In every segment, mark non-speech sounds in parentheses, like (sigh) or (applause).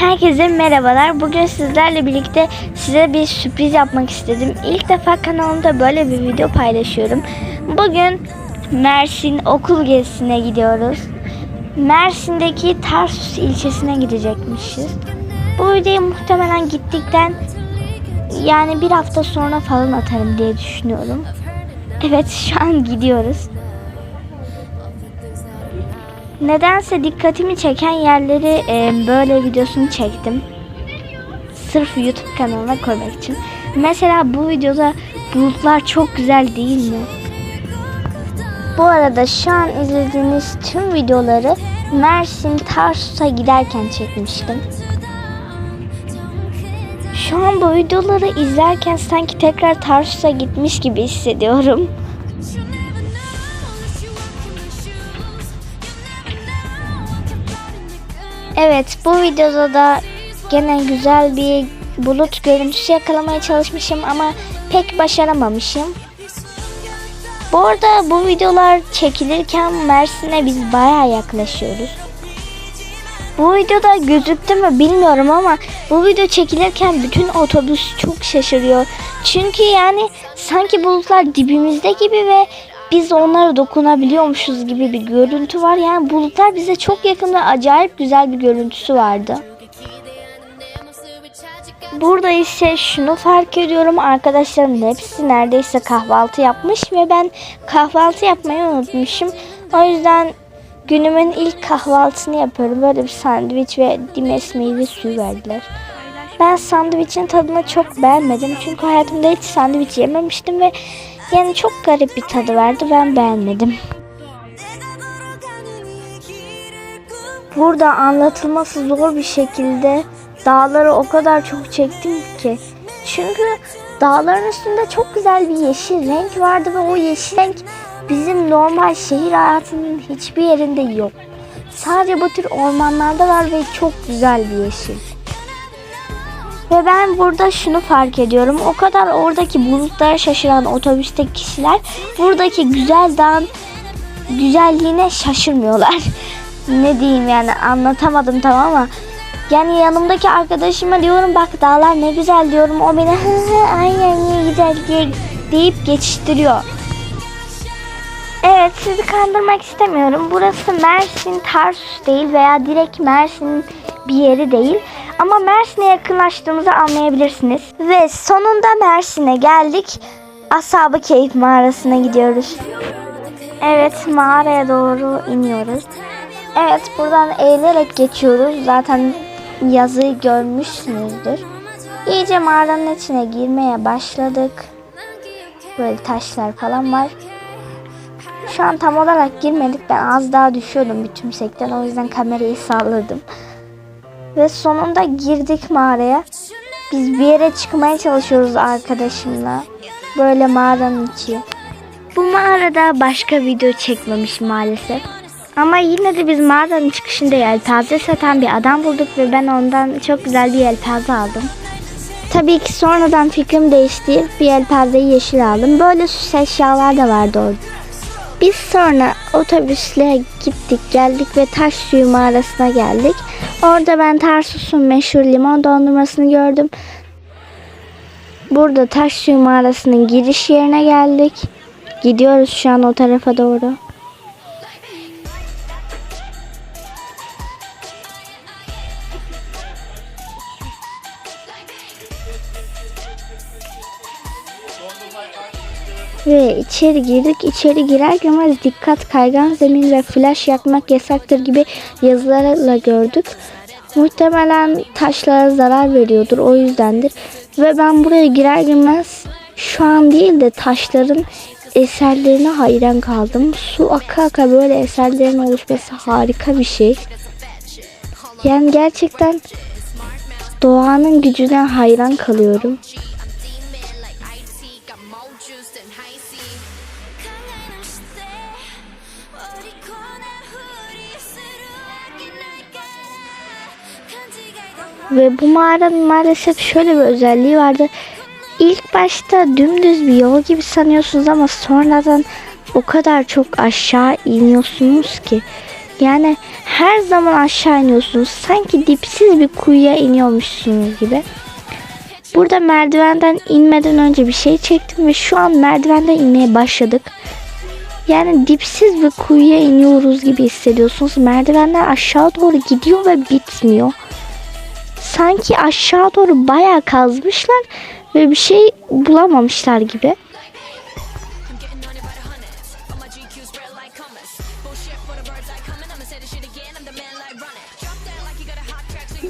Herkese merhabalar. Bugün sizlerle birlikte size bir sürpriz yapmak istedim. İlk defa kanalımda böyle bir video paylaşıyorum. Bugün Mersin okul gezisine gidiyoruz. Mersin'deki Tarsus ilçesine gidecekmişiz. Bu videoyu muhtemelen gittikten yani bir hafta sonra falan atarım diye düşünüyorum. Evet şu an gidiyoruz. Nedense dikkatimi çeken yerleri e, böyle videosunu çektim. Sırf YouTube kanalına koymak için. Mesela bu videoda bulutlar çok güzel değil mi? Bu arada şu an izlediğiniz tüm videoları Mersin Tarsus'a giderken çekmiştim. Şu an bu videoları izlerken sanki tekrar Tarsus'a gitmiş gibi hissediyorum. Evet bu videoda da gene güzel bir bulut görüntüsü yakalamaya çalışmışım ama pek başaramamışım. Bu arada bu videolar çekilirken Mersin'e biz baya yaklaşıyoruz. Bu videoda gözüktü mü bilmiyorum ama bu video çekilirken bütün otobüs çok şaşırıyor. Çünkü yani sanki bulutlar dibimizde gibi ve biz onlara dokunabiliyormuşuz gibi bir görüntü var. Yani bulutlar bize çok yakın ve acayip güzel bir görüntüsü vardı. Burada ise şunu fark ediyorum. Arkadaşlarımın hepsi neredeyse kahvaltı yapmış ve ben kahvaltı yapmayı unutmuşum. O yüzden günümün ilk kahvaltısını yapıyorum. Böyle bir sandviç ve dimes meyve suyu verdiler. Ben sandviçin tadını çok beğenmedim. Çünkü hayatımda hiç sandviç yememiştim ve yani çok garip bir tadı vardı. Ben beğenmedim. Burada anlatılması zor bir şekilde dağları o kadar çok çektim ki. Çünkü dağların üstünde çok güzel bir yeşil renk vardı ve o yeşil renk bizim normal şehir hayatının hiçbir yerinde yok. Sadece bu tür ormanlarda var ve çok güzel bir yeşil. Ve ben burada şunu fark ediyorum. O kadar oradaki bulutlara şaşıran otobüsteki kişiler buradaki güzel dağın güzelliğine şaşırmıyorlar. (laughs) ne diyeyim yani anlatamadım tamam ama yani yanımdaki arkadaşıma diyorum bak dağlar ne güzel diyorum. O beni aynen ne güzel diye deyip geçiştiriyor. Evet sizi kandırmak istemiyorum. Burası Mersin Tarsus değil veya direkt Mersin bir yeri değil. Ama Mersin'e yakınlaştığımızı anlayabilirsiniz. Ve sonunda Mersin'e geldik. Ashab-ı Keyif mağarasına gidiyoruz. Evet mağaraya doğru iniyoruz. Evet buradan eğilerek geçiyoruz. Zaten yazıyı görmüşsünüzdür. İyice mağaranın içine girmeye başladık. Böyle taşlar falan var. Şu an tam olarak girmedik. Ben az daha düşüyordum bir tümsekten. O yüzden kamerayı salladım. Ve sonunda girdik mağaraya. Biz bir yere çıkmaya çalışıyoruz arkadaşımla. Böyle mağaranın içi. Bu mağarada başka video çekmemiş maalesef. Ama yine de biz mağaranın çıkışında yelpaze satan bir adam bulduk ve ben ondan çok güzel bir yelpaze aldım. Tabii ki sonradan fikrim değişti. Bir yelpazeyi yeşil aldım. Böyle süs eşyalar da vardı orada. Biz sonra otobüsle gittik geldik ve taş suyu mağarasına geldik. Orada ben Tarsus'un meşhur limon dondurmasını gördüm. Burada taş suyu mağarasının giriş yerine geldik. Gidiyoruz şu an o tarafa doğru. Ve içeri girdik. İçeri girerken az dikkat kaygan zemin ve flash yakmak yasaktır gibi yazılarla gördük. Muhtemelen taşlara zarar veriyordur o yüzdendir. Ve ben buraya girer girmez şu an değil de taşların eserlerine hayran kaldım. Su aka aka böyle eserlerin oluşması harika bir şey. Yani gerçekten doğanın gücüne hayran kalıyorum. Ve bu mağaranın maalesef şöyle bir özelliği vardı. İlk başta dümdüz bir yol gibi sanıyorsunuz ama sonradan o kadar çok aşağı iniyorsunuz ki. Yani her zaman aşağı iniyorsunuz. Sanki dipsiz bir kuyuya iniyormuşsunuz gibi. Burada merdivenden inmeden önce bir şey çektim ve şu an merdivenden inmeye başladık. Yani dipsiz bir kuyuya iniyoruz gibi hissediyorsunuz. Merdivenler aşağı doğru gidiyor ve bitmiyor. Sanki aşağı doğru bayağı kazmışlar ve bir şey bulamamışlar gibi.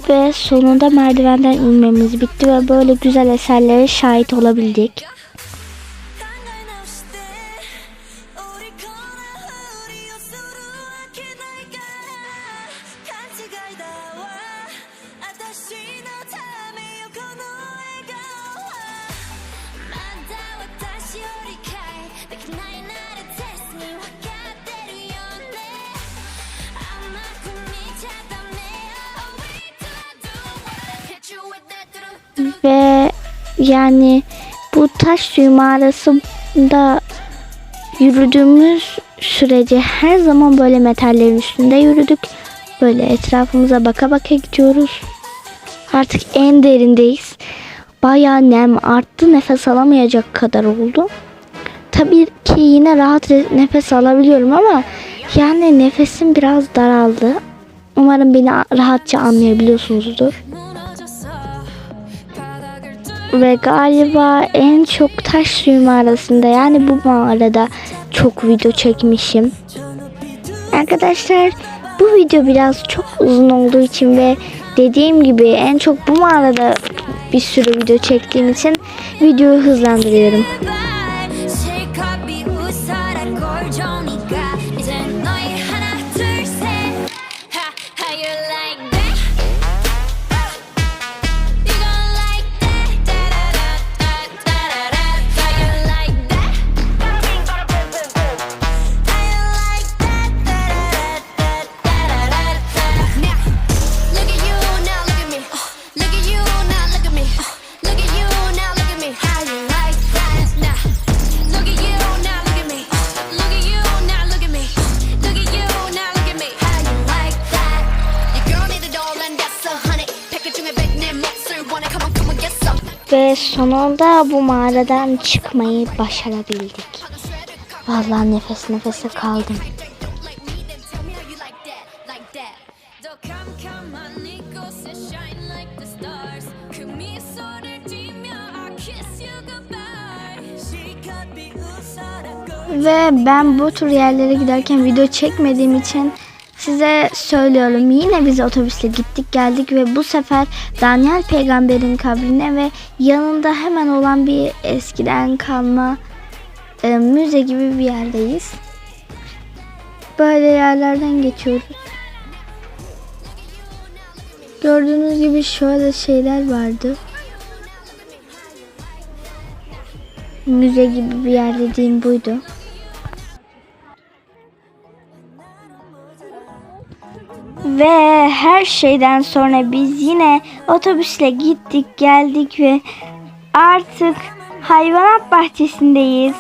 Ve sonunda merdivenden inmemiz bitti ve böyle güzel eserlere şahit olabildik. Yani bu taş suyu mağarasında yürüdüğümüz sürece her zaman böyle metallerin üstünde yürüdük. Böyle etrafımıza baka baka gidiyoruz. Artık en derindeyiz. Bayağı nem arttı. Nefes alamayacak kadar oldu. Tabii ki yine rahat nefes alabiliyorum ama yani nefesim biraz daraldı. Umarım beni rahatça anlayabiliyorsunuzdur ve galiba en çok taş suyu mağarasında yani bu mağarada çok video çekmişim. Arkadaşlar bu video biraz çok uzun olduğu için ve dediğim gibi en çok bu mağarada bir sürü video çektiğim için videoyu hızlandırıyorum. sonunda bu mağaradan çıkmayı başarabildik. Vallahi nefes nefese kaldım. Ve ben bu tür yerlere giderken video çekmediğim için size söylüyorum. Yine biz otobüsle gittik geldik ve bu sefer Daniel peygamberin kabrine ve yanında hemen olan bir eskiden kalma e, müze gibi bir yerdeyiz. Böyle yerlerden geçiyoruz. Gördüğünüz gibi şöyle şeyler vardı. Müze gibi bir yer dediğim buydu. Ve her şeyden sonra biz yine otobüsle gittik geldik ve artık hayvanat bahçesindeyiz.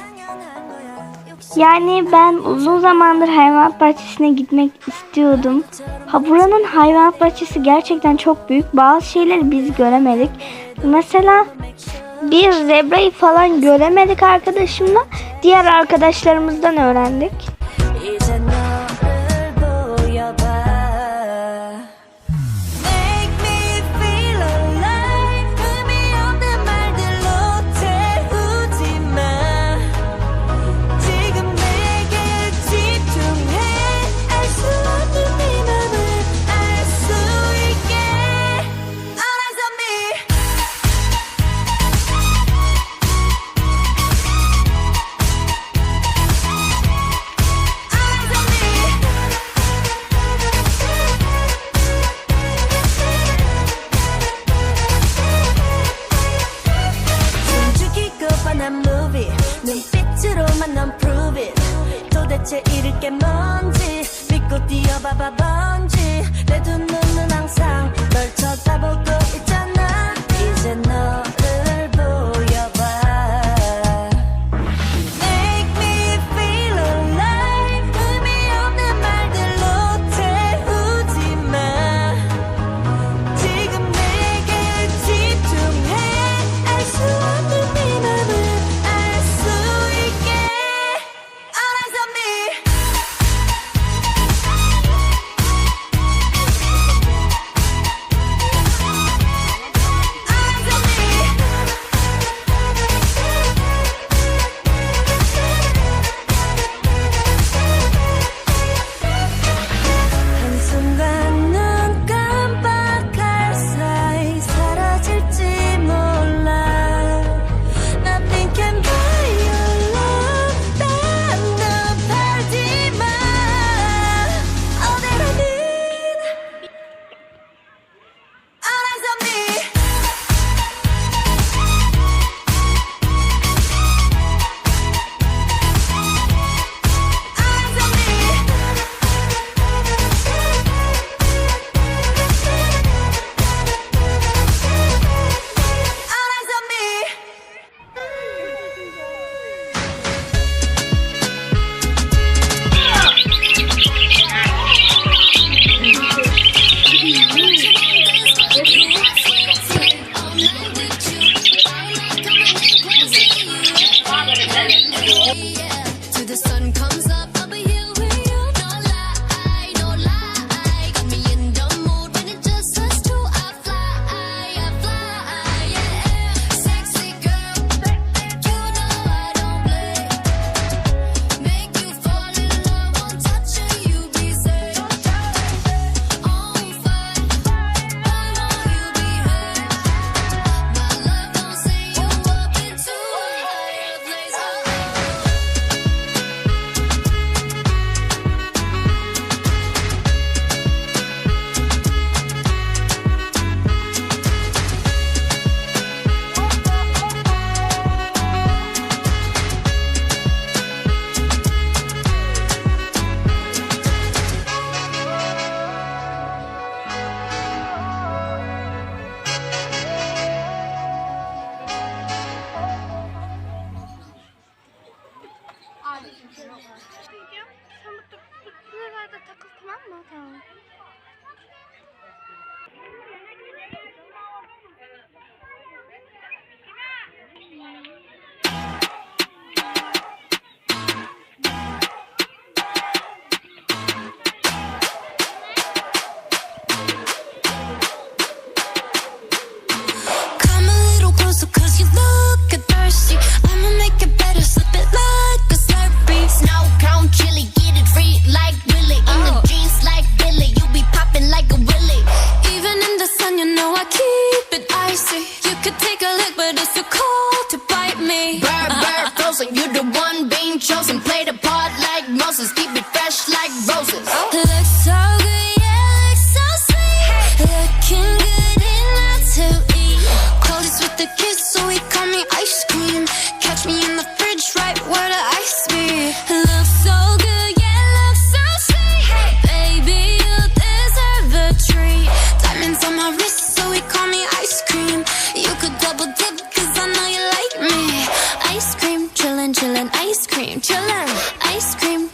Yani ben uzun zamandır hayvanat bahçesine gitmek istiyordum. Ha buranın hayvanat bahçesi gerçekten çok büyük. Bazı şeyleri biz göremedik. Mesela bir zebrayı falan göremedik arkadaşımla. Diğer arkadaşlarımızdan öğrendik. 눈빛으로만 넌 prove it. 도대체 잃을 게 뭔지 믿고 뛰어봐봐 뭔지. 내 두 눈은 항상 널 쳐다보고 있지.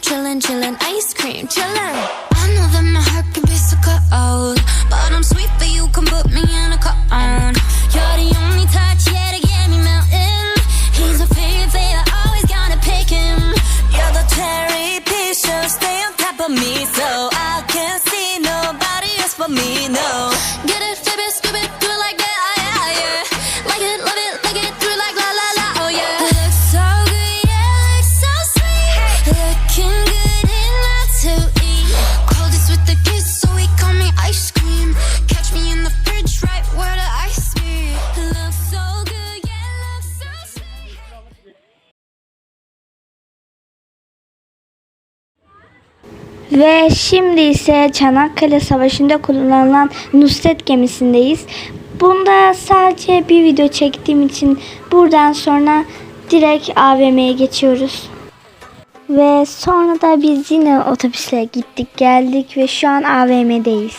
chillin', chillin', ice cream, chillin'. I know that my heart can be so cold, but I'm sweet, but you can put me in a car. Ve şimdi ise Çanakkale Savaşı'nda kullanılan Nusret gemisindeyiz. Bunda sadece bir video çektiğim için buradan sonra direkt AVM'ye geçiyoruz. Ve sonra da biz yine otobüsle gittik geldik ve şu an AVM'deyiz.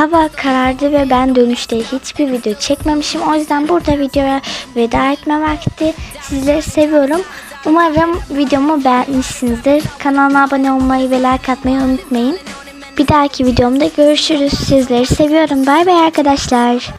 Hava karardı ve ben dönüşte hiçbir video çekmemişim. O yüzden burada videoya veda etme vakti. Sizleri seviyorum. Umarım videomu beğenmişsinizdir. Kanalıma abone olmayı ve like atmayı unutmayın. Bir dahaki videomda görüşürüz. Sizleri seviyorum. Bay bay arkadaşlar.